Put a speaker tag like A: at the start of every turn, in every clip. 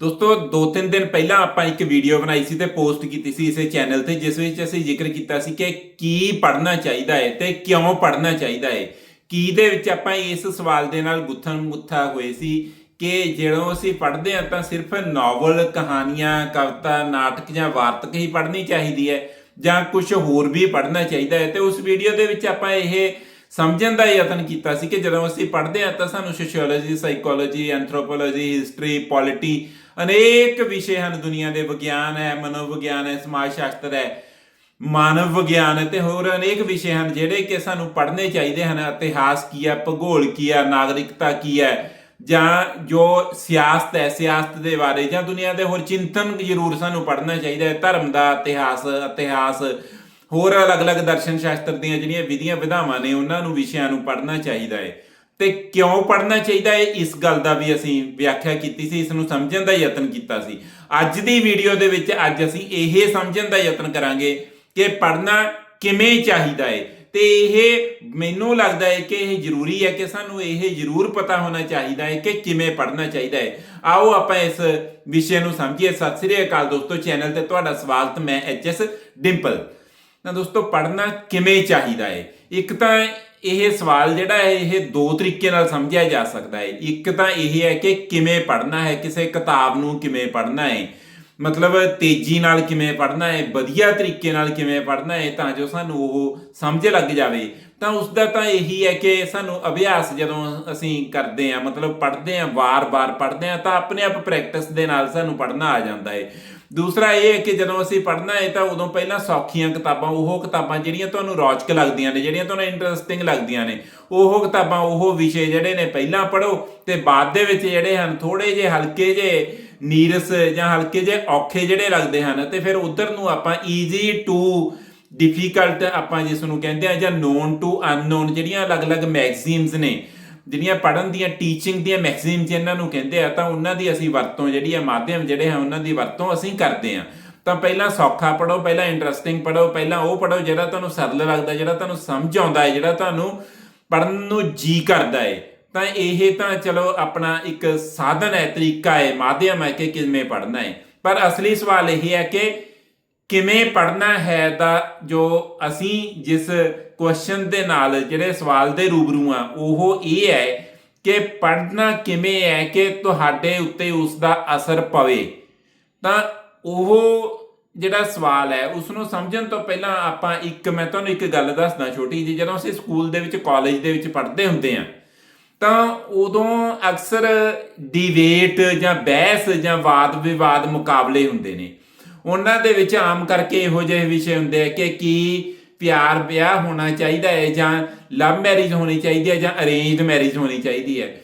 A: ਦੋਸਤੋ ਦੋ ਤਿੰਨ ਦਿਨ ਪਹਿਲਾਂ ਆਪਾਂ ਇੱਕ ਵੀਡੀਓ ਬਣਾਈ ਸੀ ਤੇ ਪੋਸਟ ਕੀਤੀ ਸੀ ਇਸੇ ਚੈਨਲ ਤੇ, ਜਿਸ ਵਿੱਚ ਅਸੀਂ ਜ਼ਿਕਰ ਕੀਤਾ ਸੀ ਕਿ ਕੀ ਪੜ੍ਹਨਾ ਚਾਹੀਦਾ ਹੈ ਤੇ ਕਿਉਂ ਪੜ੍ਹਨਾ ਚਾਹੀਦਾ ਹੈ ਕੀ ਦੇ ਵਿੱਚ ਆਪਾਂ ਇਸ ਸਵਾਲ ਦੇ ਨਾਲ ਗੁੱਥਨ ਮੁੱਥਾ ਹੋਏ ਸੀ ਕਿ ਜਦੋਂ ਅਸੀਂ ਪੜ੍ਹਦੇ ਹਾਂ ਤਾਂ ਸਿਰਫ ਨਾਵਲ ਕਹਾਣੀਆਂ, ਕਵਿਤਾ, ਨਾਟਕ ਜਾਂ ਵਾਰਤਕ ਹੀ ਪੜ੍ਹਨੀ ਚਾਹੀਦੀ ਹੈ ਜਾਂ ਕੁਝ ਹੋਰ ਵੀ ਪੜ੍ਹਨਾ ਚਾਹੀਦਾ ਹੈ ਤੇ ਉਸ ਵੀਡੀਓ ਦੇ ਵਿੱਚ ਆਪਾਂ ਇਹ ਸਮਝਣ ਦਾ ਯਤਨ ਕੀਤਾ ਸੀ ਕਿ ਜਦੋਂ ਅਸੀਂ ਪੜ੍ਹਦੇ ਹਾਂ ਤਾਂ ਸਾਨੂੰ sociology psychology anthropology history polity ਅਨੇਕ ਵਿਸ਼ੇ ਹਨ ਦੁਨੀਆ ਦੇ, ਵਿਗਿਆਨ ਹੈ, ਮਨੋਵਿਗਿਆਨ ਹੈ ਸਮਾਜ ਸ਼ਾਸਤਰ ਹੈ, ਮਾਨਵ ਵਿਗਿਆਨ ਹੈ ਤੇ ਹੋਰ ਅਨੇਕ ਵਿਸ਼ੇ ਹਨ ਜਿਹੜੇ ਕਿ ਸਾਨੂੰ ਪੜ੍ਹਨੇ ਚਾਹੀਦੇ ਹਨ, ਇਤਿਹਾਸ ਕੀ ਹੈ, ਭੂਗੋਲ ਕੀ ਹੈ, ਨਾਗਰਿਕਤਾ ਕੀ ਹੈ, ਜਾਂ ਜੋ ਸਿਆਸਤ ਹੈ, ਸਿਆਸਤ ਦੇ ਬਾਰੇ, ਜਾਂ ਦੁਨੀਆ ਦੇ ਹੋਰ ਚਿੰਤਨ ਜ਼ਰੂਰ ਸਾਨੂੰ ਪੜ੍ਹਨਾ ਚਾਹੀਦਾ ਹੈ, ਧਰਮ ਦਾ ਇਤਿਹਾਸ ਇਤਿਹਾਸ, ਹੋਰ ਅਲੱਗ-ਅਲੱਗ ਦਰਸ਼ਨ ਸ਼ਾਸਤਰ ਦੀਆਂ ਜਿਹੜੀਆਂ ਵਿਧੀਆਂ ਵਿਧਾਵਾਂ ਨੇ, ਉਹਨਾਂ ਨੂੰ ਵਿਸ਼ਿਆਂ ਨੂੰ ਪੜ੍ਹਨਾ ਚਾਹੀਦਾ ਹੈ। ਤੇ ਕਿਉਂ ਪੜ੍ਹਨਾ ਚਾਹੀਦਾ ਹੈ? ਇਸ ਗੱਲ ਦਾ ਵੀ ਅਸੀਂ ਵਿਆਖਿਆ ਕੀਤੀ ਸੀ, ਇਸ ਨੂੰ ਸਮਝਣ ਦਾ ਯਤਨ ਕੀਤਾ ਸੀ। ਅੱਜ ਦੀ ਵੀਡੀਓ ਦੇ ਵਿੱਚ ਅੱਜ ਅਸੀਂ ਇਹ ਸਮਝਣ ਦਾ ਯਤਨ ਕਰਾਂਗੇ ਕਿ ਪੜ੍ਹਨਾ ਕਿਵੇਂ ਚਾਹੀਦਾ ਹੈ। ਤੇ ਇਹ ਮੈਨੂੰ ਲੱਗਦਾ ਹੈ ਕਿ ਇਹ ਜ਼ਰੂਰੀ ਹੈ ਕਿ ਸਾਨੂੰ ਇਹ ਜ਼ਰੂਰ ਪਤਾ ਹੋਣਾ ਚਾਹੀਦਾ ਹੈ ਕਿ ਕਿਵੇਂ ਪੜ੍ਹਨਾ ਚਾਹੀਦਾ ਹੈ। ਆਓ ਆਪਾਂ ਇਸ ਵਿਸ਼ੇ ਨੂੰ ਸਮਝੀਏ। ਸਤਿ ਸ੍ਰੀ ਅਕਾਲ ਦੋਸਤੋ, ਚੈਨਲ ਤੇ ਤੁਹਾਡਾ ਸਵਾਗਤ ਮੈਂ ਐਚਐਸ ਡਿੰਪਲ। ਤਾਂ ਦੋਸਤੋ, ਪੜ੍ਹਨਾ ਕਿਵੇਂ ਚਾਹੀਦਾ ਹੈ? ਇੱਕ ਤਾਂ ਇਹ ਸਵਾਲ ਜਿਹੜਾ ਹੈ, ਇਹ ਦੋ ਤਰੀਕੇ ਨਾਲ ਸਮਝਿਆ ਜਾ ਸਕਦਾ ਹੈ। ਇੱਕ ਤਾਂ ਇਹ ਹੈ ਕਿ ਕਿਵੇਂ ਪੜ੍ਹਨਾ ਹੈ, ਕਿਸੇ ਕਿਤਾਬ ਨੂੰ ਕਿਵੇਂ ਪੜ੍ਹਨਾ ਹੈ। ਮਤਲਬ ਤੇਜ਼ੀ ਨਾਲ ਕਿਵੇਂ ਪੜ੍ਹਨਾ ਹੈ, ਵਧੀਆ ਤਰੀਕੇ ਨਾਲ ਕਿਵੇਂ ਪੜ੍ਹਨਾ ਹੈ, ਤਾਂ ਜੋ ਸਾਨੂੰ ਉਹ ਸਮਝ ਲੱਗ ਜਾਵੇ। ਤਾਂ ਉਸ ਦਾ ਤਾਂ ਇਹੀ ਹੈ ਕਿ ਸਾਨੂੰ ਅਭਿਆਸ ਜਦੋਂ ਅਸੀਂ ਕਰਦੇ ਆ ਮਤਲਬ ਪੜ੍ਹਦੇ ਆ ਵਾਰ-ਵਾਰ ਪੜ੍ਹਦੇ ਆ ਤਾਂ ਆਪਣੇ ਆਪ ਪ੍ਰੈਕਟਿਸ ਦੇ ਨਾਲ ਸਾਨੂੰ ਪੜ੍ਹਨਾ ਆ ਜਾਂਦਾ ਹੈ। ਦੂਸਰਾ ਇਹ ਹੈ ਕਿ ਜਦੋਂ ਅਸੀਂ ਪੜ੍ਹਨਾ ਹੈ ਤਾਂ ਉਦੋਂ ਪਹਿਲਾਂ ਸੌਖੀਆਂ ਕਿਤਾਬਾਂ, ਉਹ ਕਿਤਾਬਾਂ ਜਿਹੜੀਆਂ ਤੁਹਾਨੂੰ ਰੌਚਕ ਲੱਗਦੀਆਂ ਨੇ, ਜਿਹੜੀਆਂ ਤੁਹਾਨੂੰ ਇੰਟਰਸਟਿੰਗ ਲੱਗਦੀਆਂ ਨੇ, ਉਹ ਕਿਤਾਬਾਂ, ਉਹ ਵਿਸ਼ੇ ਜਿਹੜੇ ਨੇ ਪਹਿਲਾਂ ਪੜ੍ਹੋ ਤੇ ਬਾਅਦ ਦੇ ਵਿੱਚ ਜਿਹੜੇ ਹਨ ਥੋੜੇ ਜਿਹੇ ਹਲਕੇ ਜਿਹੇ ਨੀਰਸ ਜਾਂ ਹਲਕੇ ਜਿਹੇ ਔਖੇ ਜਿਹੜੇ ਲੱਗਦੇ ਹਨ ਤੇ ਫਿਰ ਉਧਰ ਨੂੰ ਆਪਾਂ ਈਜ਼ੀ ਟੂ ਡਿਫਿਕਲਟ ਆਪਾਂ ਜਿਸ ਨੂੰ ਕਹਿੰਦੇ ਆ ਜਾਂ ਨੋਨ ਟੂ ਅਨਨੋਨ ਜਿਹੜੀਆਂ ਅਲੱਗ-ਅਲੱਗ ਮੈਗਜ਼ੀਨਸ ਨੇ ਜਿਹੜੀਆਂ ਪੜ੍ਹਨ ਦੀਆਂ ਟੀਚਿੰਗ ਦੀਆਂ ਮੈਗਜ਼ੀਨ ਜਿਨ੍ਹਾਂ ਨੂੰ ਕਹਿੰਦੇ ਆ, ਤਾਂ ਉਹਨਾਂ ਦੀ ਅਸੀਂ ਵਰਤੋਂ ਜਿਹੜੀ ਆ, ਮਾਧਿਅਮ ਜਿਹੜੇ ਆ, ਉਹਨਾਂ ਦੀ ਵਰਤੋਂ ਅਸੀਂ ਕਰਦੇ ਆ। ਤਾਂ ਪਹਿਲਾਂ ਸੌਖਾ ਪੜੋ ਪਹਿਲਾਂ ਇੰਟਰਸਟਿੰਗ ਪੜੋ ਪਹਿਲਾਂ ਉਹ ਪੜੋ ਜਿਹੜਾ ਤੁਹਾਨੂੰ ਸਰਲ ਲੱਗਦਾ, ਜਿਹੜਾ ਤੁਹਾਨੂੰ ਸਮਝ ਆਉਂਦਾ ਹੈ ਜਿਹੜਾ ਤੁਹਾਨੂੰ ਪੜਨ ਨੂੰ ਜੀ ਕਰਦਾ ਹੈ ਤਾਂ ਇਹ ਤਾਂ ਚਲੋ ਆਪਣਾ ਇੱਕ ਸਾਧਨ ਹੈ ਤਰੀਕਾ ਹੈ ਮਾਧਿਅਮ ਹੈ ਕਿ ਕਿਵੇਂ ਪੜਨਾ ਹੈ ਪਰ ਅਸਲੀ ਸਵਾਲ ਇਹ ਹੈ ਕਿ ਕਿਵੇਂ ਪੜਨਾ ਹੈ ਦਾ ਜੋ ਅਸੀਂ ਜਿਸ ਕੁਐਸਚਨ ਦੇ ਨਾਲ ਜਿਹੜੇ ਸਵਾਲ ਦੇ ਰੂਬਰੂ ਆ, ਉਹ ਇਹ ਹੈ ਕਿ ਪੜਨਾ ਕਿਵੇਂ ਹੈ ਕਿ ਤੁਹਾਡੇ ਉੱਤੇ ਉਸ ਦਾ ਅਸਰ ਪਵੇ। ਤਾਂ ਉਹ ਜਿਹੜਾ ਸਵਾਲ ਹੈ ਉਸ ਨੂੰ ਸਮਝਣ ਤੋਂ ਪਹਿਲਾਂ ਆਪਾਂ ਇੱਕ, ਮੈਂ ਤੁਹਾਨੂੰ ਇੱਕ ਗੱਲ ਦੱਸਦਾ ਛੋਟੀ ਜੀ ਜਦੋਂ ਅਸੀਂ ਸਕੂਲ ਦੇ ਵਿੱਚ ਕਾਲਜ ਦੇ ਵਿੱਚ ਪੜ੍ਹਦੇ ਹੁੰਦੇ ਆ ਤਾਂ ਉਦੋਂ ਅਕਸਰ ਡਿਬੇਟ ਜਾਂ ਬਹਿਸ ਜਾਂ ਵਾਦ ਵਿਵਾਦ ਮੁਕਾਬਲੇ ਹੁੰਦੇ ਨੇ। ਉਹਨਾਂ ਦੇ ਵਿੱਚ ਆਮ ਕਰਕੇ ਇਹੋ ਜਿਹੇ ਵਿਸ਼ੇ ਹੁੰਦੇ ਆ ਕਿ ਕੀ ਪਿਆਰ ਵਿਆਹ ਹੋਣਾ ਚਾਹੀਦਾ ਹੈ ਜਾਂ ਲਵ ਮੈਰਿਜ ਹੋਣੀ ਚਾਹੀਦੀ ਹੈ ਜਾਂ ਅਰੇਂਜਡ ਮੈਰਿਜ ਹੋਣੀ ਚਾਹੀਦੀ ਹੈ।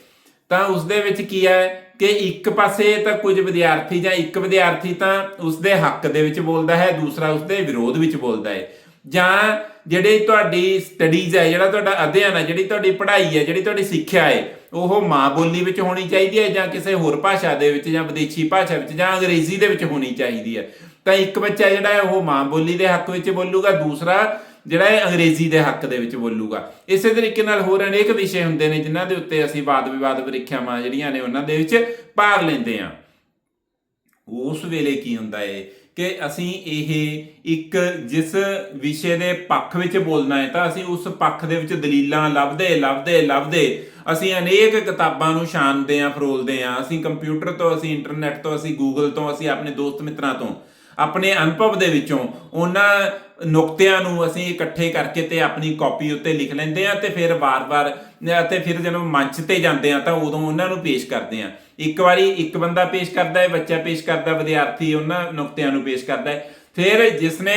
A: ਤਾਂ ਉਸ ਦੇ ਵਿੱਚ ਕੀ ਹੈ ਕਿ ਇੱਕ ਪਾਸੇ ਤਾਂ ਕੁਝ ਵਿਦਿਆਰਥੀ ਜਾਂ ਇੱਕ ਵਿਦਿਆਰਥੀ ਤਾਂ ਉਸ ਦੇ ਹੱਕ ਦੇ ਵਿੱਚ ਬੋਲਦਾ ਹੈ, ਦੂਸਰਾ ਉਸ ਦੇ ਵਿਰੋਧ ਵਿੱਚ ਬੋਲਦਾ ਹੈ। ਜਾਂ ਜਿਹੜੀ ਤੁਹਾਡੀ ਸਟੱਡੀਜ਼ ਹੈ, ਜਿਹੜਾ ਤੁਹਾਡਾ ਅਧਿਐਨ ਹੈ, ਜਿਹੜੀ ਤੁਹਾਡੀ ਪੜ੍ਹਾਈ ਹੈ, ਜਿਹੜੀ ਤੁਹਾਡੀ ਸਿੱਖਿਆ ਹੈ, ਉਹ ਮਾਂ ਬੋਲੀ ਵਿੱਚ ਹੋਣੀ ਚਾਹੀਦੀ ਹੈ ਜਾਂ ਕਿਸੇ ਹੋਰ ਭਾਸ਼ਾ ਦੇ ਵਿੱਚ ਜਾਂ ਵਿਦੇਸ਼ੀ ਭਾਸ਼ਾ ਵਿੱਚ ਜਾਂ ਅੰਗਰੇਜ਼ੀ ਦੇ ਵਿੱਚ ਹੋਣੀ ਚਾਹੀਦੀ ਹੈ। ਤਾਂ ਇੱਕ ਬੱਚਾ ਜਿਹੜਾ ਹੈ ਉਹ ਮਾਂ ਬੋਲੀ ਦੇ ਹੱਕ ਵਿੱਚ ਬੋਲੂਗਾ, ਦੂਸਰਾ ਜਿਹੜਾ ਹੈ ਅੰਗਰੇਜ਼ੀ ਦੇ ਹੱਕ ਦੇ ਵਿੱਚ ਬੋਲੂਗਾ। ਇਸੇ ਤਰੀਕੇ ਨਾਲ ਹੋਰ ਅਨੇਕ ਵਿਸ਼ੇ ਹੁੰਦੇ ਨੇ ਜਿਨ੍ਹਾਂ ਦੇ ਉੱਤੇ ਅਸੀਂ ਵਾਦ ਵਿਵਾਦ ਪ੍ਰੀਖਿਆਵਾਂ ਜਿਹੜੀਆਂ ਨੇ ਉਹਨਾਂ ਦੇ ਵਿੱਚ ਭਾਗ ਲੈਂਦੇ ਹਾਂ। ਉਸ ਵੇਲੇ ਕੀ ਹੁੰਦਾ ਹੈ ਕਿ ਅਸੀਂ ਇਹ ਇੱਕ ਜਿਸ ਵਿਸ਼ੇ ਦੇ ਪੱਖ ਵਿੱਚ ਬੋਲਣਾ ਹੈ ਤਾਂ ਅਸੀਂ ਉਸ ਪੱਖ ਦੇ ਵਿੱਚ ਦਲੀਲਾਂ ਲੱਭਦੇ ਲੱਭਦੇ ਲੱਭਦੇ ਅਸੀਂ ਅਨੇਕ ਕਿਤਾਬਾਂ ਨੂੰ ਛਾਣਦੇ ਆਂ ਫਰੋਲਦੇ ਆਂ ਅਸੀਂ ਕੰਪਿਊਟਰ ਤੋਂ, ਅਸੀਂ ਇੰਟਰਨੈਟ ਤੋਂ, ਅਸੀਂ ਗੂਗਲ ਤੋਂ, ਅਸੀਂ ਆਪਣੇ ਦੋਸਤ ਮਿੱਤਰਾਂ ਤੋਂ ਆਪਣੇ ਅਨੁਭਵ ਦੇ ਵਿੱਚੋਂ ਉਹਨਾਂ ਨੁਕਤਿਆਂ ਨੂੰ ਅਸੀਂ ਇਕੱਠੇ ਕਰਕੇ ਤੇ ਆਪਣੀ ਕਾਪੀ ਉੱਤੇ ਲਿਖ ਲੈਂਦੇ ਆ ਤੇ ਫਿਰ ਵਾਰ-ਵਾਰ, ਅਤੇ ਫਿਰ ਜਦੋਂ ਮੰਚ ਤੇ ਜਾਂਦੇ ਆ ਤਾਂ ਉਦੋਂ ਉਹਨਾਂ ਨੂੰ ਪੇਸ਼ ਕਰਦੇ ਆ ਇੱਕ ਵਾਰੀ ਇੱਕ ਬੰਦਾ ਪੇਸ਼ ਕਰਦਾ ਹੈ, ਬੱਚਾ ਪੇਸ਼ ਕਰਦਾ ਵਿਦਿਆਰਥੀ ਉਹਨਾਂ ਨੁਕਤਿਆਂ ਨੂੰ ਪੇਸ਼ ਕਰਦਾ ਹੈ। ਫਿਰ ਜਿਸਨੇ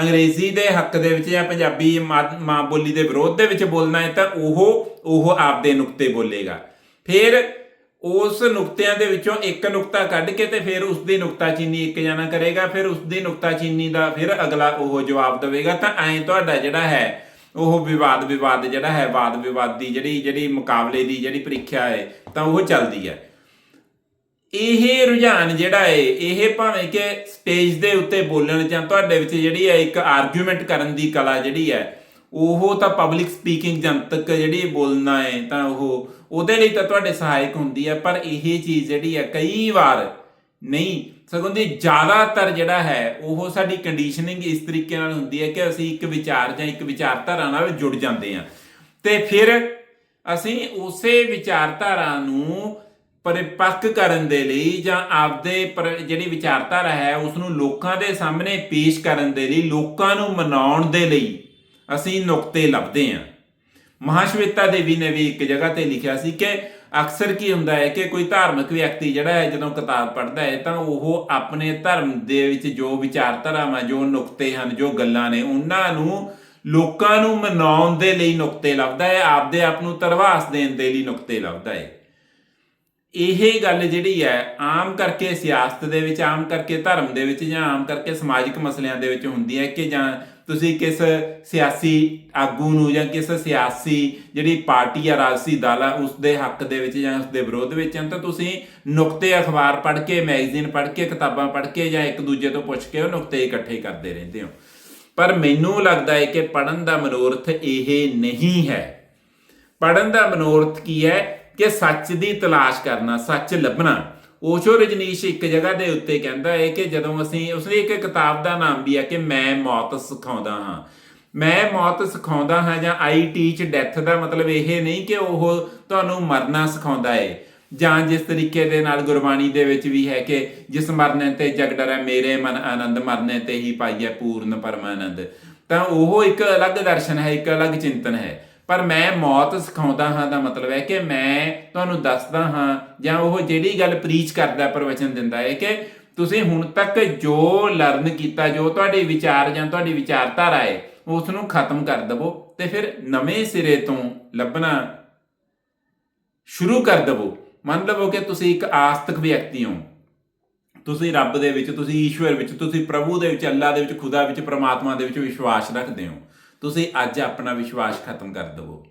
A: ਅੰਗਰੇਜ਼ੀ ਦੇ ਹੱਕ ਦੇ ਵਿੱਚ ਜਾਂ ਪੰਜਾਬੀ ਮਾਂ ਬੋਲੀ ਦੇ ਵਿਰੋਧ ਦੇ ਵਿੱਚ ਬੋਲਣਾ ਹੈ ਤਾਂ ਉਹ ਉਹ ਆਪਦੇ ਨੁਕਤੇ ਬੋਲੇਗਾ। ਫਿਰ ਉਸ ਨੁਕਤਿਆਂ ਦੇ ਵਿੱਚੋਂ ਇੱਕ ਨੁਕਤਾ ਕੱਢ ਕੇ ਤੇ ਫਿਰ ਉਸ ਦੀ ਨੁਕਤਾਚੀਨੀ ਇੱਕ ਜਣਾ ਕਰੇਗਾ, ਫਿਰ ਉਸ ਦੀ ਨੁਕਤਾਚੀਨੀ ਦਾ ਫਿਰ ਅਗਲਾ ਉਹ ਜਵਾਬ ਦੇਵੇਗਾ। ਤਾਂ ਐਂ ਤੁਹਾਡਾ ਜਿਹੜਾ ਹੈ, ਉਹ ਵਿਵਾਦ ਵਿਵਾਦ ਜਿਹੜਾ ਹੈ, ਵਾਦ ਵਿਵਾਦ ਦੀ ਜਿਹੜੀ ਜਿਹੜੀ ਮੁਕਾਬਲੇ ਦੀ ਜਿਹੜੀ ਪ੍ਰੀਖਿਆ ਹੈ, ਤਾਂ ਉਹ ਚੱਲਦੀ ਹੈ। ਇਹ ਰੁਝਾਨ ਜਿਹੜਾ ਹੈ, ਇਹ ਭਾਵੇਂ ਕਿ ਸਟੇਜ ਦੇ ਉੱਤੇ ਬੋਲਣ ਜਾਂ ਤੁਹਾਡੇ ਵਿੱਚ ਜਿਹੜੀ ਹੈ ਇੱਕ ਆਰਗੂਮੈਂਟ ਕਰਨ ਦੀ ਕਲਾ ਜਿਹੜੀ ਹੈ ਉਹ ਤਾਂ ਪਬਲਿਕ ਸਪੀਕਿੰਗ ਜਨਤਕ ਜਿਹੜੀ ਬੋਲਣਾ ਹੈ ਤਾਂ ਉਹ, ਉਹਦੇ ਲਈ ਤਾਂ ਤੁਹਾਡੇ ਸਹਾਇਕ ਹੁੰਦੀ ਹੈ, ਪਰ ਇਹ ਚੀਜ਼ ਜਿਹੜੀ ਹੈ ਕਈ ਵਾਰ ਨਹੀਂ, ਸਗੋਂ ਦੀ ਜ਼ਿਆਦਾਤਰ ਜਿਹੜਾ ਹੈ, ਉਹ ਸਾਡੀ ਕੰਡੀਸ਼ਨਿੰਗ ਇਸ ਤਰੀਕੇ ਨਾਲ ਹੁੰਦੀ ਹੈ ਕਿ ਅਸੀਂ ਇੱਕ ਵਿਚਾਰ ਜਾਂ ਇੱਕ ਵਿਚਾਰਧਾਰਾ ਨਾਲ ਜੁੜ ਜਾਂਦੇ ਹਾਂ। ਤੇ ਫਿਰ ਅਸੀਂ ਉਸੇ ਵਿਚਾਰਧਾਰਾ ਨੂੰ ਪਰਿਪੱਕ ਕਰਨ ਦੇ ਲਈ ਜਾਂ ਆਪਦੇ ਪਰ- ਜਿਹੜੀ ਵਿਚਾਰਧਾਰਾ ਹੈ ਉਸ ਨੂੰ ਲੋਕਾਂ ਦੇ ਸਾਹਮਣੇ ਪੇਸ਼ ਕਰਨ ਦੇ ਲਈ, ਲੋਕਾਂ ਨੂੰ ਮਨਾਉਣ ਦੇ ਲਈ ਅਸੀਂ ਨੁਕਤੇ ਲੱਭਦੇ ਹਾਂ। ਮਹਾਸ਼ਵੇਤਾ ਦੇਵੀ ਨੇ ਵੀ ਇੱਕ ਜਗ੍ਹਾ ਤੇ ਲਿਖਿਆ ਸੀ ਕਿ ਅਕਸਰ ਕੀ ਹੁੰਦਾ ਹੈ ਕਿ ਕੋਈ ਧਾਰਮਿਕ ਵਿਅਕਤੀ ਜਿਹੜਾ ਹੈ, ਜਦੋਂ ਕਿਤਾਬ ਪੜ੍ਹਦਾ ਹੈ, ਤਾਂ ਉਹ ਆਪਣੇ ਧਰਮ ਦੇ ਵਿੱਚ ਜੋ ਵਿਚਾਰਧਾਰਾਵਾਂ, ਜੋ ਨੁਕਤੇ ਹਨ, ਜੋ ਗੱਲਾਂ ਨੇ, ਉਹਨਾਂ ਨੂੰ ਲੋਕਾਂ ਨੂੰ ਮਨਾਉਣ ਦੇ ਲਈ ਨੁਕਤੇ ਲੱਭਦਾ ਹੈ, ਆਪਦੇ ਆਪ ਨੂੰ ਤਰਵਾਸ ਦੇਣ ਦੇ ਲਈ ਨੁਕਤੇ ਲੱਭਦਾ ਹੈ। ਇਹ ਗੱਲ ਜਿਹੜੀ ਹੈ, ਆਮ ਕਰਕੇ ਸਿਆਸਤ ਦੇ ਵਿੱਚ, ਆਮ ਕਰਕੇ ਧਰਮ ਦੇ ਵਿੱਚ ਜਾਂ ਆਮ ਕਰਕੇ ਸਮਾਜਿਕ ਮਸਲਿਆਂ ਦੇ ਵਿੱਚ ਹੁੰਦੀ ਹੈ ਕਿ ਜਾਂ ਤੁਸੀਂ ਕਿਸ ਸਿਆਸੀ ਆਗੂ ਨੂੰ ਜਾਂ ਕਿਸ ਸਿਆਸੀ ਜਿਹੜੀ ਪਾਰਟੀ ਆ ਰਾਜਸੀ ਦਲ ਆ ਉਸ ਦੇ ਹੱਕ ਦੇ ਵਿੱਚ ਜਾਂ ਉਸ ਦੇ ਵਿਰੋਧ ਵਿੱਚ ਹਨ ਤਾਂ ਤੁਸੀਂ ਨੁਕਤੇ ਅਖਬਾਰ ਪੜ੍ਹ ਕੇ, ਮੈਗਜ਼ੀਨ ਪੜ੍ਹ ਕੇ, ਕਿਤਾਬਾਂ ਪੜ੍ਹ ਕੇ ਜਾਂ ਇੱਕ ਦੂਜੇ ਤੋਂ ਪੁੱਛ ਕੇ ਉਹ ਨੁਕਤੇ ਇਕੱਠੇ ਕਰਦੇ ਰਹਿੰਦੇ ਹੋ। ਪਰ ਮੈਨੂੰ ਲੱਗਦਾ ਹੈ ਕਿ ਪੜਨ ਦਾ ਮਨੋਰਥ ਇਹ ਨਹੀਂ ਹੈ। ਪੜਨ ਦਾ ਮਨੋਰਥ ਕੀ ਹੈ? ਕਿ ਸੱਚ ਦੀ ਤਲਾਸ਼ ਕਰਨਾ, ਸੱਚ ਲੱਭਣਾ। ਓਸ਼ੋ ਰਜਨੀਸ਼ ਇੱਕ ਜਗ੍ਹਾ ਦੇ ਉੱਤੇ ਕਹਿੰਦਾ ਹੈ ਕਿ ਜਦੋਂ ਅਸੀਂ ਉਸਨੇ ਇੱਕ ਕਿਤਾਬ ਦਾ ਨਾਮ ਵੀ ਹੈ ਕਿ ਮੈਂ ਮੌਤ ਸਿਖਾਉਂਦਾ ਹਾਂ। ਮੈਂ ਮੌਤ ਸਿਖਾਉਂਦਾ ਹਾਂ ਜਾਂ ਆਈ ਟੀਚ ਡੈਥ ਦਾ ਮਤਲਬ ਇਹ ਨਹੀਂ ਕਿ ਉਹ ਤੁਹਾਨੂੰ ਮਰਨਾ ਸਿਖਾਉਂਦਾ ਹੈ। ਜਾਂ ਜਿਸ ਤਰੀਕੇ ਦੇ ਨਾਲ ਗੁਰਬਾਣੀ ਦੇ ਵਿੱਚ ਵੀ ਹੈ ਕਿ ਜਿਸ ਮਰਨੇ ਤੇ ਜਗ ਡਰੈ ਮੇਰੇ ਮਨ ਆਨੰਦ, ਮਰਨੇ ਤੇ ਹੀ ਪਾਈਐ ਪੂਰਨ ਪਰਮਾਨੰਦ। ਤਾਂ ਉਹ ਇੱਕ ਅਲੱਗ ਦਰਸ਼ਨ ਹੈ, ਇੱਕ ਅਲੱਗ ਚਿੰਤਨ ਹੈ। ਪਰ ਮੈਂ ਮੌਤ ਸਿਖਾਉਂਦਾ ਹਾਂ ਦਾ ਮਤਲਬ ਹੈ ਕਿ ਮੈਂ ਤੁਹਾਨੂੰ ਦੱਸਦਾ ਹਾਂ ਜਾਂ ਉਹ ਜਿਹੜੀ ਗੱਲ ਪ੍ਰੀਚ ਕਰਦਾ ਪ੍ਰਵਚਨ ਦਿੰਦਾ ਹੈ ਕਿ ਤੁਸੀਂ ਹੁਣ ਤੱਕ ਜੋ ਲਰਨ ਕੀਤਾ, ਜੋ ਤੁਹਾਡੇ ਵਿਚਾਰ ਜਾਂ ਤੁਹਾਡੀ ਵਿਚਾਰਧਾਰਾ ਹੈ ਉਸ ਨੂੰ ਖਤਮ ਕਰ ਦਵੋ ਤੇ ਫਿਰ ਨਵੇਂ ਸਿਰੇ ਤੋਂ ਲੱਭਣਾ ਸ਼ੁਰੂ ਕਰ ਦਵੋ। ਮੰਨ ਲਵੋ ਕਿ ਤੁਸੀਂ ਇੱਕ ਆਸਤਿਕ ਵਿਅਕਤੀ ਹੋ। ਤੁਸੀਂ ਰੱਬ ਦੇ ਵਿੱਚ, ਤੁਸੀਂ ਈਸ਼ਵਰ ਵਿੱਚ, ਤੁਸੀਂ ਪ੍ਰਭੂ ਦੇ ਵਿੱਚ, ਅੱਲਾ ਦੇ ਵਿੱਚ, ਖੁਦਾ ਵਿੱਚ, ਪ੍ਰਮਾਤਮਾ ਦੇ ਵਿੱਚ ਵਿਸ਼ਵਾਸ ਰੱਖਦੇ ਹੋ। ਤੁਸੀਂ ਅੱਜ ਆਪਣਾ ਵਿਸ਼ਵਾਸ ਖਤਮ ਕਰ ਦਵੋ।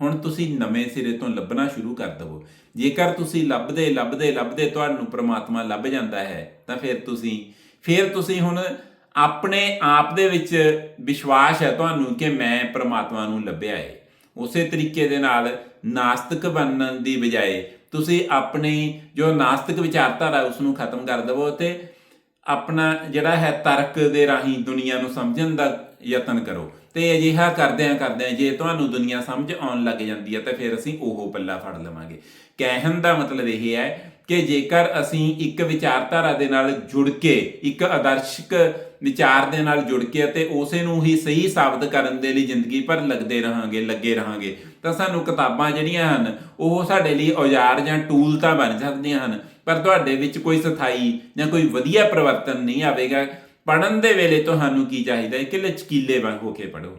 A: ਹੁਣ ਤੁਸੀਂ ਨਵੇਂ ਸਿਰੇ ਤੋਂ ਲੱਭਣਾ ਸ਼ੁਰੂ ਕਰ ਦਵੋ। ਜੇਕਰ ਤੁਸੀਂ ਲੱਭਦੇ ਲੱਭਦੇ ਲੱਭਦੇ ਤੁਹਾਨੂੰ ਪ੍ਰਮਾਤਮਾ ਲੱਭ ਜਾਂਦਾ ਹੈ, ਤਾਂ ਫਿਰ ਤੁਸੀਂ ਫਿਰ ਤੁਸੀਂ ਹੁਣ ਆਪਣੇ ਆਪ ਦੇ ਵਿੱਚ ਵਿਸ਼ਵਾਸ ਹੈ ਤੁਹਾਨੂੰ ਕਿ ਮੈਂ ਪ੍ਰਮਾਤਮਾ ਨੂੰ ਲੱਭਿਆ ਹੈ ਉਸੇ ਤਰੀਕੇ ਦੇ ਨਾਲ ਨਾਸਤਿਕ ਬਣਨ ਦੀ ਬਜਾਏ ਤੁਸੀਂ ਆਪਣੀ ਜੋ ਨਾਸਤਿਕ ਵਿਚਾਰਧਾਰਾ ਉਸ ਨੂੰ ਖਤਮ ਕਰ ਦਵੋ ਤੇ ਆਪਣਾ ਜਿਹੜਾ ਹੈ ਤਰਕ ਦੇ ਰਾਹੀਂ ਦੁਨੀਆ ਨੂੰ ਸਮਝਣ ਦਾ ਯਤਨ ਕਰੋ। ਤੇ ਅਜਿਹਾ ਕਰਦਿਆਂ ਕਰਦਿਆਂ ਜੇ ਤੁਹਾਨੂੰ ਦੁਨੀਆ ਸਮਝ ਆਉਣ ਲੱਗ ਜਾਂਦੀ ਹੈ, ਤਾਂ ਫਿਰ ਅਸੀਂ ਉਹ ਪੱਲਾ ਫੜ ਲਵਾਂਗੇ। ਕਹਿਣ ਦਾ ਮਤਲਬ ਇਹ ਹੈ ਕਿ ਜੇਕਰ ਅਸੀਂ ਇੱਕ ਵਿਚਾਰਧਾਰਾ ਦੇ ਨਾਲ ਜੁੜ ਕੇ, ਇੱਕ ਆਦਰਸ਼ਕ ਵਿਚਾਰ ਦੇ ਨਾਲ ਜੁੜ ਕੇ ਅਤੇ ਉਸੇ ਨੂੰ ਹੀ ਸਹੀ ਸਾਬਤ ਕਰਨ ਦੇ ਲਈ ਜ਼ਿੰਦਗੀ ਭਰ ਲੱਗਦੇ ਰਹਾਂਗੇ, ਲੱਗੇ ਰਹਾਂਗੇ, ਤਾਂ ਸਾਨੂੰ ਕਿਤਾਬਾਂ ਜਿਹੜੀਆਂ ਹਨ, ਉਹ ਸਾਡੇ ਲਈ ਔਜ਼ਾਰ ਜਾਂ ਟੂਲ ਤਾਂ ਬਣ ਜਾਂਦੀਆਂ ਹਨ। ਪਰ ਤੁਹਾਡੇ ਵਿੱਚ ਕੋਈ ਸਥਾਈ ਜਾਂ ਕੋਈ ਵਧੀਆ ਪਰਿਵਰਤਨ ਨਹੀਂ ਆਵੇਗਾ। ਪੜਨ ਦੇ ਵੇਲੇ ਤੁਹਾਨੂੰ ਕੀ ਚਾਹੀਦਾ? ਹੈ ਕਿ ਲਚਕੀਲੇ ਹੋ ਕੇ ਪੜੋ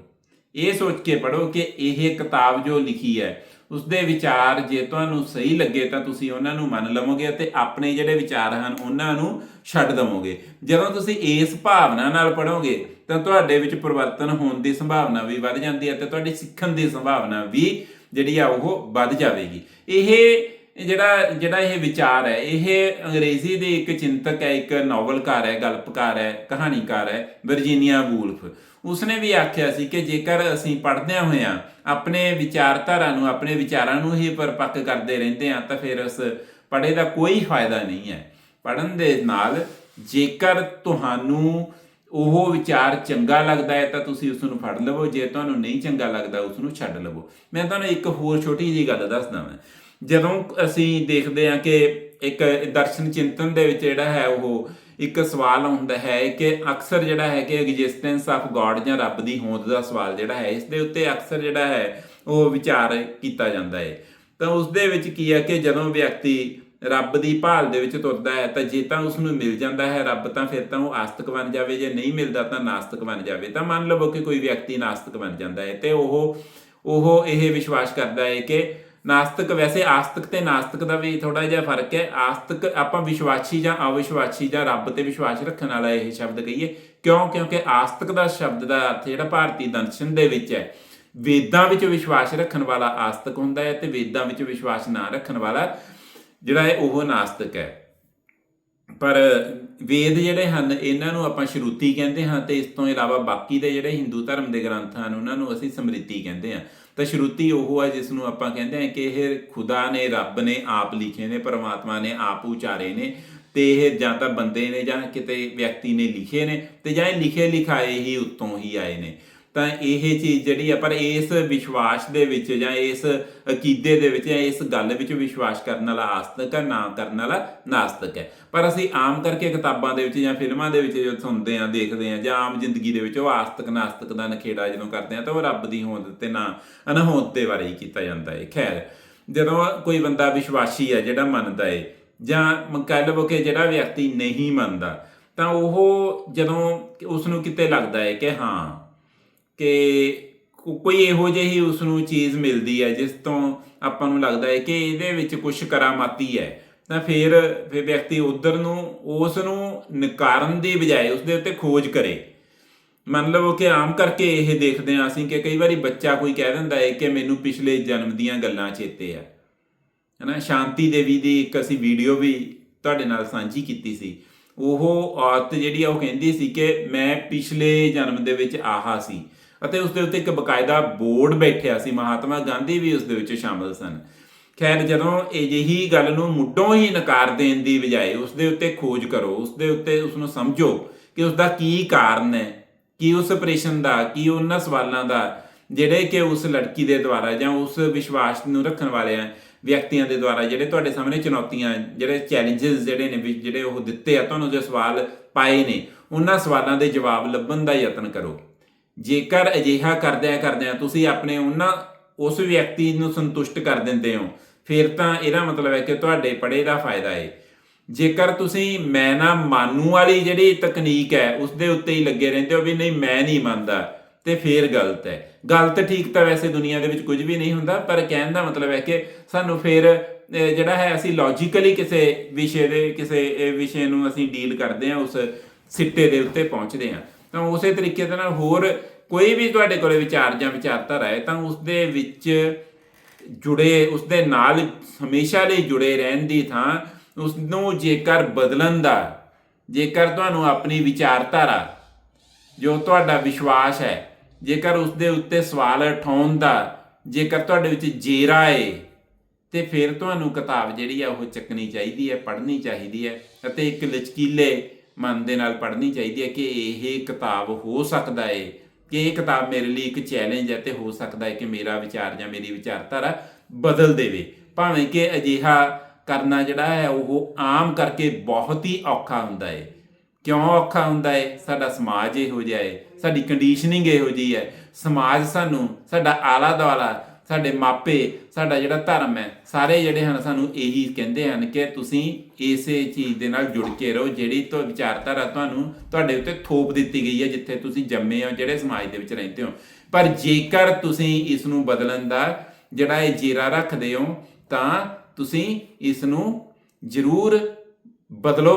A: ਇਹ ਸੋਚ ਕੇ ਪੜੋ ਕਿ ਇਹ ਕਿਤਾਬ ਜੋ ਲਿਖੀ ਹੈ ਉਸ ਦੇ ਵਿਚਾਰ ਜੇ ਤੁਹਾਨੂੰ ਸਹੀ ਲੱਗੇ ਤਾਂ ਤੁਸੀਂ ਉਹਨਾਂ ਨੂੰ ਮੰਨ ਲਵੋਗੇ ਅਤੇ ਆਪਣੇ ਜਿਹੜੇ ਵਿਚਾਰ ਹਨ, ਉਹਨਾਂ ਨੂੰ ਛੱਡ ਦਵੋਗੇ। ਜਦੋਂ ਤੁਸੀਂ ਇਸ ਭਾਵਨਾ ਨਾਲ ਪੜੋਗੇ ਤਾਂ ਤੁਹਾਡੇ ਵਿੱਚ ਪਰਿਵਰਤਨ ਹੋਣ ਦੀ ਸੰਭਾਵਨਾ ਵੀ ਵੱਧ ਜਾਂਦੀ ਹੈ ਤੇ ਤੁਹਾਡੀ ਸਿੱਖਣ ਦੀ ਸੰਭਾਵਨਾ ਵੀ ਜਿਹੜੀ ਆ ਉਹ ਵੱਧ ਜਾਵੇਗੀ। ਇਹ ਜਿਹੜਾ ਜਿਹੜਾ ਇਹ ਵਿਚਾਰ ਹੈ, ਇਹ ਅੰਗਰੇਜ਼ੀ ਦੇ ਇੱਕ ਚਿੰਤਕ ਹੈ, ਇੱਕ ਨੋਵਲਕਾਰ ਹੈ, ਗਲਪਕਾਰ ਹੈ, ਕਹਾਣੀਕਾਰ ਹੈ, ਵਰਜੀਨੀਆ ਵੂਲਫ। ਉਸਨੇ ਵੀ ਆਖਿਆ ਸੀ ਕਿ ਜੇਕਰ ਅਸੀਂ ਪੜ੍ਹਦਿਆਂ ਹੋਇਆਂ ਆਪਣੇ ਵਿਚਾਰਧਾਰਾ ਨੂੰ, ਆਪਣੇ ਵਿਚਾਰਾਂ ਨੂੰ ਹੀ ਪਰਪੱਕ ਕਰਦੇ ਰਹਿੰਦੇ ਹਾਂ, ਤਾਂ ਫਿਰ ਉਸ ਪੜ੍ਹੇ ਦਾ ਕੋਈ ਫਾਇਦਾ ਨਹੀਂ ਹੈ। ਪੜਨ ਦੇ ਨਾਲ ਜੇਕਰ ਤੁਹਾਨੂੰ ਉਹ ਵਿਚਾਰ ਚੰਗਾ ਲੱਗਦਾ ਹੈ, ਤਾਂ ਤੁਸੀਂ ਉਸ ਨੂੰ ਫੜ ਲਵੋ। ਜੇ ਤੁਹਾਨੂੰ ਨਹੀਂ ਚੰਗਾ ਲੱਗਦਾ, ਉਸ ਨੂੰ ਛੱਡ ਲਵੋ। ਮੈਂ ਤੁਹਾਨੂੰ ਇੱਕ ਹੋਰ ਛੋਟੀ ਜੀ ਗੱਲ ਦੱਸਦਾ ਮੈਂ ਜਦੋਂ ਅਸੀਂ ਦੇਖਦੇ ਹਾਂ ਕਿ ਇੱਕ ਦਰਸ਼ਨ ਚਿੰਤਨ ਦੇ ਵਿੱਚ ਜਿਹੜਾ ਹੈ ਉਹ ਇੱਕ ਸਵਾਲ ਹੁੰਦਾ ਹੈ ਕਿ ਅਕਸਰ ਜਿਹੜਾ ਹੈ ਕਿ ਐਗਜ਼ਿਸਟੈਂਸ ਆਫ ਗੋਡ ਜਾਂ ਰੱਬ ਦੀ ਹੋਂਦ ਦਾ ਸਵਾਲ ਜਿਹੜਾ ਹੈ, ਇਸ ਦੇ ਉੱਤੇ ਅਕਸਰ ਜਿਹੜਾ ਹੈ ਉਹ ਵਿਚਾਰ ਕੀਤਾ ਜਾਂਦਾ ਹੈ। ਤਾਂ ਉਸ ਦੇ ਵਿੱਚ ਕੀ ਹੈ ਕਿ ਜਦੋਂ ਵਿਅਕਤੀ ਰੱਬ ਦੀ ਭਾਲ ਦੇ ਵਿੱਚ ਤੁਰਦਾ ਹੈ, ਤਾਂ ਜੇ ਤਾਂ ਉਸ ਨੂੰ ਮਿਲ ਜਾਂਦਾ ਹੈ ਰੱਬ, ਤਾਂ ਫਿਰ ਤਾਂ ਉਹ ਆਸਤਿਕ ਬਣ ਜਾਵੇ। ਜੇ ਨਹੀਂ ਮਿਲਦਾ, ਤਾਂ ਨਾਸਤਿਕ ਬਣ ਜਾਵੇ। ਤਾਂ ਮੰਨ ਲਵੋ ਕਿ ਕੋਈ ਵਿਅਕਤੀ ਨਾਸਤਿਕ ਬਣ ਜਾਂਦਾ ਹੈ ਤੇ ਉਹ ਉਹ ਇਹ ਵਿਸ਼ਵਾਸ ਕਰਦਾ ਹੈ ਕਿ ਨਾਸਤਿਕ ਵੈਸੇ ਆਸਤਿਕ ਤੇ ਨਾਸਤਿਕ ਦਾ ਵੀ ਥੋੜਾ ਜਿਹਾ ਫ਼ਰਕ ਹੈ। ਆਸਤਿਕ ਆਪਾਂ ਵਿਸ਼ਵਾਸੀ ਜਾਂ ਅਵਿਸ਼ਵਾਸੀ ਜਾਂ ਰੱਬ ਤੇ ਵਿਸ਼ਵਾਸ ਰੱਖਣ ਵਾਲਾ ਇਹ ਸ਼ਬਦ ਕਹੀਏ। ਕਿਉਂ? ਕਿਉਂਕਿ ਆਸਤਿਕ ਦਾ ਸ਼ਬਦ ਦਾ ਅਰਥ ਜਿਹੜਾ ਭਾਰਤੀ ਦਰਸ਼ਨ ਦੇ ਵਿੱਚ ਹੈ। ਵੇਦਾਂ ਵਿੱਚ ਵਿਸ਼ਵਾਸ ਰੱਖਣ ਵਾਲਾ ਆਸਤਿਕ ਹੁੰਦਾ ਹੈ ਤੇ ਵੇਦਾਂ ਵਿੱਚ ਵਿਸ਼ਵਾਸ ਨਾ ਰੱਖਣ ਵਾਲਾ ਜਿਹੜਾ ਹੈ ਉਹ ਨਾਸਤਿਕ ਹੈ। ਪਰ ਵੇਦ ਜਿਹੜੇ ਹਨ, ਇਹਨਾਂ ਨੂੰ ਆਪਾਂ ਸ਼ਰੂਤੀ ਕਹਿੰਦੇ ਹਾਂ ਤੇ ਇਸ ਤੋਂ ਇਲਾਵਾ ਬਾਕੀ ਦੇ ਜਿਹੜੇ ਹਿੰਦੂ ਧਰਮ ਦੇ ਗ੍ਰੰਥ ਹਨ, ਉਹਨਾਂ ਨੂੰ ਅਸੀਂ ਸਮ੍ਰਿਤੀ ਕਹਿੰਦੇ ਹਾਂ। ਤਾਂ ਸ਼ਰੂਤੀ ਉਹ ਹੈ ਜਿਸ ਨੂੰ ਆਪਾਂ ਕਹਿੰਦੇ ਹਾਂ ਕਿ ਇਹ ਖੁਦਾ ਨੇ, ਰੱਬ ਨੇ, ਆਪ ਲਿਖੇ ਨੇ, ਪਰਮਾਤਮਾ ਨੇ, ਆਪ ਉਚਾਰੇ ਨੇ ਤੇ ਇਹ ਜਾਂ ਤਾਂ ਬੰਦੇ ਨੇ ਜਾਂ ਕਿਤੇ ਵਿਅਕਤੀ ਨੇ ਲਿਖੇ ਨੇ ਤੇ ਜਾਂ ਇਹ ਲਿਖੇ ਲਿਖਾਏ ਹੀ ਉੱਤੋਂ ਹੀ ਆਏ ਨੇ। ਤਾਂ ਇਹ ਚੀਜ਼ ਜਿਹੜੀ ਆ, ਪਰ ਇਸ ਵਿਸ਼ਵਾਸ ਦੇ ਵਿੱਚ ਜਾਂ ਇਸ ਅਕੀਦੇ ਦੇ ਵਿੱਚ ਜਾਂ ਇਸ ਗੱਲ ਵਿੱਚ ਵਿਸ਼ਵਾਸ ਕਰਨ ਵਾਲਾ ਆਸਤਕ ਹੈ ਨਾ ਕਰਨ ਵਾਲਾ ਨਾਸਤਕ ਹੈ। ਪਰ ਅਸੀਂ ਆਮ ਕਰਕੇ ਕਿਤਾਬਾਂ ਦੇ ਵਿੱਚ ਜਾਂ ਫਿਲਮਾਂ ਦੇ ਵਿੱਚ ਜੋ ਸੁਣਦੇ ਆ, ਦੇਖਦੇ ਆ ਜਾਂ ਆਮ ਜ਼ਿੰਦਗੀ ਦੇ ਵਿੱਚ ਉਹ ਆਸਤਕ, ਨਾਸਤਕ ਦਾ ਨਖੇੜਾ ਜਦੋਂ ਕਰਦੇ ਆ ਤਾਂ ਉਹ ਰੱਬ ਦੀ ਹੋਂਦ ਤੇ ਨਾ ਅਨਹੋਂਦ ਦੇ ਬਾਰੇ ਹੀ ਕੀਤਾ ਜਾਂਦਾ ਹੈ ਖੈਰ, ਜਦੋਂ ਕੋਈ ਬੰਦਾ ਵਿਸ਼ਵਾਸੀ ਹੈ ਜਿਹੜਾ ਮੰਨਦਾ ਹੈ ਜਾਂ ਕਹਿ ਲਵੋ ਕਿ ਜਿਹੜਾ ਵਿਅਕਤੀ ਨਹੀਂ ਮੰਨਦਾ, ਤਾਂ ਉਹ ਜਦੋਂ ਉਸ ਨੂੰ ਕਿਤੇ ਲੱਗਦਾ ਹੈ ਕਿ ਹਾਂ ਕਿ ਕੋਈ ਇਹੋ ਜਿਹੀ ਉਸ ਨੂੰ ਚੀਜ਼ ਮਿਲਦੀ ਹੈ, ਜਿਸ ਤੋਂ ਆਪਾਂ ਨੂੰ ਲੱਗਦਾ ਹੈ ਕਿ ਇਹਦੇ ਵਿੱਚ ਕੁਝ ਕਰਾਮਾਤੀ ਹੈ। ਤਾਂ ਫਿਰ ਫਿਰ ਵਿਅਕਤੀ ਉਧਰ ਨੂੰ, ਉਸ ਨੂੰ ਨਕਾਰਨ ਦੀ ਬਜਾਏ ਉਸ ਦੇ ਉੱਤੇ ਖੋਜ ਕਰੇ। ਮੰਨ ਲਵੋ ਕਿ ਆਮ ਕਰਕੇ ਇਹ ਦੇਖਦੇ ਹਾਂ ਅਸੀਂ ਕਿ ਕਈ ਵਾਰੀ ਬੱਚਾ ਕੋਈ ਕਹਿ ਦਿੰਦਾ ਹੈ ਕਿ ਮੈਨੂੰ ਪਿਛਲੇ ਜਨਮ ਦੀਆਂ ਗੱਲਾਂ ਚੇਤੇ ਆ। ਹਨਾ, ਸ਼ਾਂਤੀ ਦੇਵੀ ਦੀ ਇੱਕ ਅਸੀਂ ਵੀਡੀਓ ਵੀ ਤੁਹਾਡੇ ਨਾਲ ਸਾਂਝੀ ਕੀਤੀ ਸੀ। ਉਹ ਔਰਤ ਜਿਹੜੀ ਆ ਉਹ ਕਹਿੰਦੀ ਸੀ ਕਿ ਮੈਂ ਪਿਛਲੇ ਜਨਮ ਦੇ ਵਿੱਚ ਆਹਾ ਸੀ। ਅਤੇ ਉਸ ਦੇ ਉੱਤੇ ਇੱਕ ਬਕਾਇਦਾ ਬੋਰਡ ਬੈਠਿਆ ਸੀ, ਮਹਾਤਮਾ ਗਾਂਧੀ ਵੀ ਉਸ ਦੇ ਵਿੱਚ ਸ਼ਾਮਲ ਸਨ। ਖੈਰ, ਜਦੋਂ ਅਜਿਹੀ ਗੱਲ ਨੂੰ ਮੁੱਢੋਂ ਹੀ ਨਕਾਰ ਦੇਣ ਦੀ ਬਜਾਏ ਉਸ ਦੇ ਉੱਤੇ ਖੋਜ ਕਰੋ ਉਸ ਦੇ ਉੱਤੇ ਉਸ ਨੂੰ ਸਮਝੋ ਕਿ ਉਸ ਦਾ ਕੀ ਕਾਰਨ ਹੈ, ਕੀ ਉਸ ਆਪਰੇਸ਼ਨ ਦਾ, ਕੀ ਉਹਨਾਂ ਸਵਾਲਾਂ ਦਾ, ਜਿਹੜੇ ਕਿ ਉਸ ਲੜਕੀ ਦੇ ਦੁਆਰਾ ਜਾਂ ਉਸ ਵਿਸ਼ਵਾਸ ਨੂੰ ਰੱਖਣ ਵਾਲਿਆਂ ਵਿਅਕਤੀਆਂ ਦੇ ਦੁਆਰਾ ਜਿਹੜੇ ਤੁਹਾਡੇ ਸਾਹਮਣੇ ਚੁਣੌਤੀਆਂ, ਜਿਹੜੇ ਚੈਲੰਜਸ ਜਿਹੜੇ ਨੇ ਜਿਹੜੇ ਉਹ ਦਿੱਤੇ ਆ, ਤੁਹਾਨੂੰ ਜੋ ਸਵਾਲ ਪਾਏ ਨੇ, ਉਹਨਾਂ ਸਵਾਲਾਂ ਦੇ ਜਵਾਬ ਲੱਭਣ ਦਾ ਯਤਨ ਕਰੋ। ਜੇਕਰ ਅਜਿਹਾ ਕਰਦਿਆਂ ਕਰਦਿਆਂ ਤੁਸੀਂ ਆਪਣੇ ਉਹਨਾਂ, ਉਸ ਵਿਅਕਤੀ ਨੂੰ ਸੰਤੁਸ਼ਟ ਕਰ ਦਿੰਦੇ ਹੋ, ਫਿਰ ਤਾਂ ਇਹਦਾ ਮਤਲਬ ਹੈ ਕਿ ਤੁਹਾਡੇ ਪੜੇ ਦਾ ਫਾਇਦਾ ਹੈ ਜੇਕਰ ਤੁਸੀਂ ਮੈਂ ਨਾ ਮਾਨੂ ਵਾਲੀ ਜਿਹੜੀ ਤਕਨੀਕ ਹੈ ਉਸ ਦੇ ਉੱਤੇ ਹੀ ਲੱਗੇ ਰਹਿੰਦੇ ਹੋ ਵੀ ਨਹੀਂ, ਮੈਂ ਨਹੀਂ ਮੰਨਦਾ, ਤੇ ਫੇਰ ਗਲਤ ਹੈ। ਗਲਤ ਠੀਕ ਤਾਂ ਵੈਸੇ ਦੁਨੀਆ ਦੇ ਵਿੱਚ ਕੁਝ ਵੀ ਨਹੀਂ ਹੁੰਦਾ, ਪਰ ਕਹਿਣ ਦਾ ਮਤਲਬ ਹੈ ਕਿ ਸਾਨੂੰ ਫੇਰ ਜਿਹੜਾ ਹੈ ਅਸੀਂ ਲੌਜੀਕਲੀ ਕਿਸੇ ਵਿਸ਼ੇ ਦੇ, ਕਿਸੇ ਵਿਸ਼ੇ ਨੂੰ ਅਸੀਂ ਡੀਲ ਕਰਦੇ ਹਾਂ, ਉਸ ਸਿੱਟੇ ਦੇ ਉੱਤੇ ਪਹੁੰਚਦੇ ਹਾਂ। ਤਾਂ ਉਸੇ ਤਰੀਕੇ ਦੇ ਨਾਲ ਹੋਰ ਕੋਈ ਵੀ ਤੁਹਾਡੇ ਕੋਲੇ ਵਿਚਾਰ ਜਾਂ ਵਿਚਾਰਧਾਰਾ ਹੈ, ਤਾਂ ਉਸ ਦੇ ਵਿੱਚ ਜੁੜੇ ਉਸ ਦੇ ਨਾਲ ਹਮੇਸ਼ਾ ਲਈ ਜੁੜੇ ਰਹਿਣ ਦੀ ਥਾਂ ਉਸ ਨੂੰ ਜੇਕਰ ਬਦਲਣ ਦਾ, ਜੇਕਰ ਤੁਹਾਨੂੰ ਆਪਣੀ ਵਿਚਾਰਧਾਰਾ, ਜੋ ਤੁਹਾਡਾ ਵਿਸ਼ਵਾਸ ਹੈ, ਜੇਕਰ ਉਸ ਦੇ ਉੱਤੇ ਸਵਾਲ ਉਠਾਉਣ ਦਾ, ਜੇਕਰ ਤੁਹਾਡੇ ਵਿੱਚ ਜੇਰਾ ਹੈ ਤੇ ਫਿਰ ਤੁਹਾਨੂੰ ਕਿਤਾਬ ਜਿਹੜੀ ਆ ਉਹ ਚੱਕਣੀ ਚਾਹੀਦੀ ਹੈ, ਪੜ੍ਹਨੀ ਚਾਹੀਦੀ ਹੈ ਅਤੇ ਇੱਕ ਲਚਕੀਲੇ ਮਨ ਦੇ ਨਾਲ ਪੜ੍ਹਨੀ ਚਾਹੀਦੀ ਹੈ ਕਿ ਇਹ ਕਿਤਾਬ ਹੋ ਸਕਦਾ ਹੈ ਕਿ ਇਹ ਕਿਤਾਬ ਮੇਰੇ ਲਈ ਇੱਕ ਚੈਲੰਜ ਹੈ ਤੇ ਹੋ ਸਕਦਾ ਹੈ ਕਿ ਮੇਰਾ ਵਿਚਾਰ ਜਾਂ ਮੇਰੀ ਵਿਚਾਰਧਾਰਾ ਬਦਲ ਦੇਵੇ। ਭਾਵੇਂ ਕਿ ਅਜਿਹਾ ਕਰਨਾ ਜਿਹੜਾ ਹੈ, ਉਹ ਆਮ ਕਰਕੇ ਬਹੁਤ ਹੀ ਔਖਾ ਹੁੰਦਾ ਹੈ ਕਿਉਂ ਔਖਾ ਹੁੰਦਾ ਹੈ ਸਾਡਾ ਸਮਾਜ ਇਹੋ ਜਿਹਾ ਹੈ ਸਾਡੀ ਕੰਡੀਸ਼ਨਿੰਗ ਇਹੋ ਜਿਹੀ ਹੈ। ਸਮਾਜ ਸਾਨੂੰ, ਸਾਡਾ ਆਲਾ ਦੁਆਲਾ ਸਾਡੇ ਮਾਪੇ, ਸਾਡਾ ਜਿਹੜਾ ਧਰਮ ਹੈ, ਸਾਰੇ ਜਿਹੜੇ ਹਨ ਸਾਨੂੰ ਇਹੀ ਕਹਿੰਦੇ ਹਨ ਕਿ ਤੁਸੀਂ ਇਸੇ ਚੀਜ਼ ਦੇ ਨਾਲ ਜੁੜ ਕੇ ਰਹੋ, ਜਿਹੜੀ ਤੋਂ, ਵਿਚਾਰਧਾਰਾ ਤੁਹਾਨੂੰ ਤੁਹਾਡੇ ਉੱਤੇ ਥੋਪ ਦਿੱਤੀ ਗਈ ਹੈ, ਜਿੱਥੇ ਤੁਸੀਂ ਜੰਮੇ ਹੋ, ਜਿਹੜੇ ਸਮਾਜ ਦੇ ਵਿੱਚ ਰਹਿੰਦੇ ਹੋ। ਪਰ ਜੇਕਰ ਤੁਸੀਂ ਇਸ ਨੂੰ ਬਦਲਣ ਦਾ ਜਿਹੜਾ ਇਹ ਜੀਰਾ ਰੱਖਦੇ ਹੋ, ਤਾਂ ਤੁਸੀਂ ਇਸ ਨੂੰ ਜ਼ਰੂਰ ਬਦਲੋ।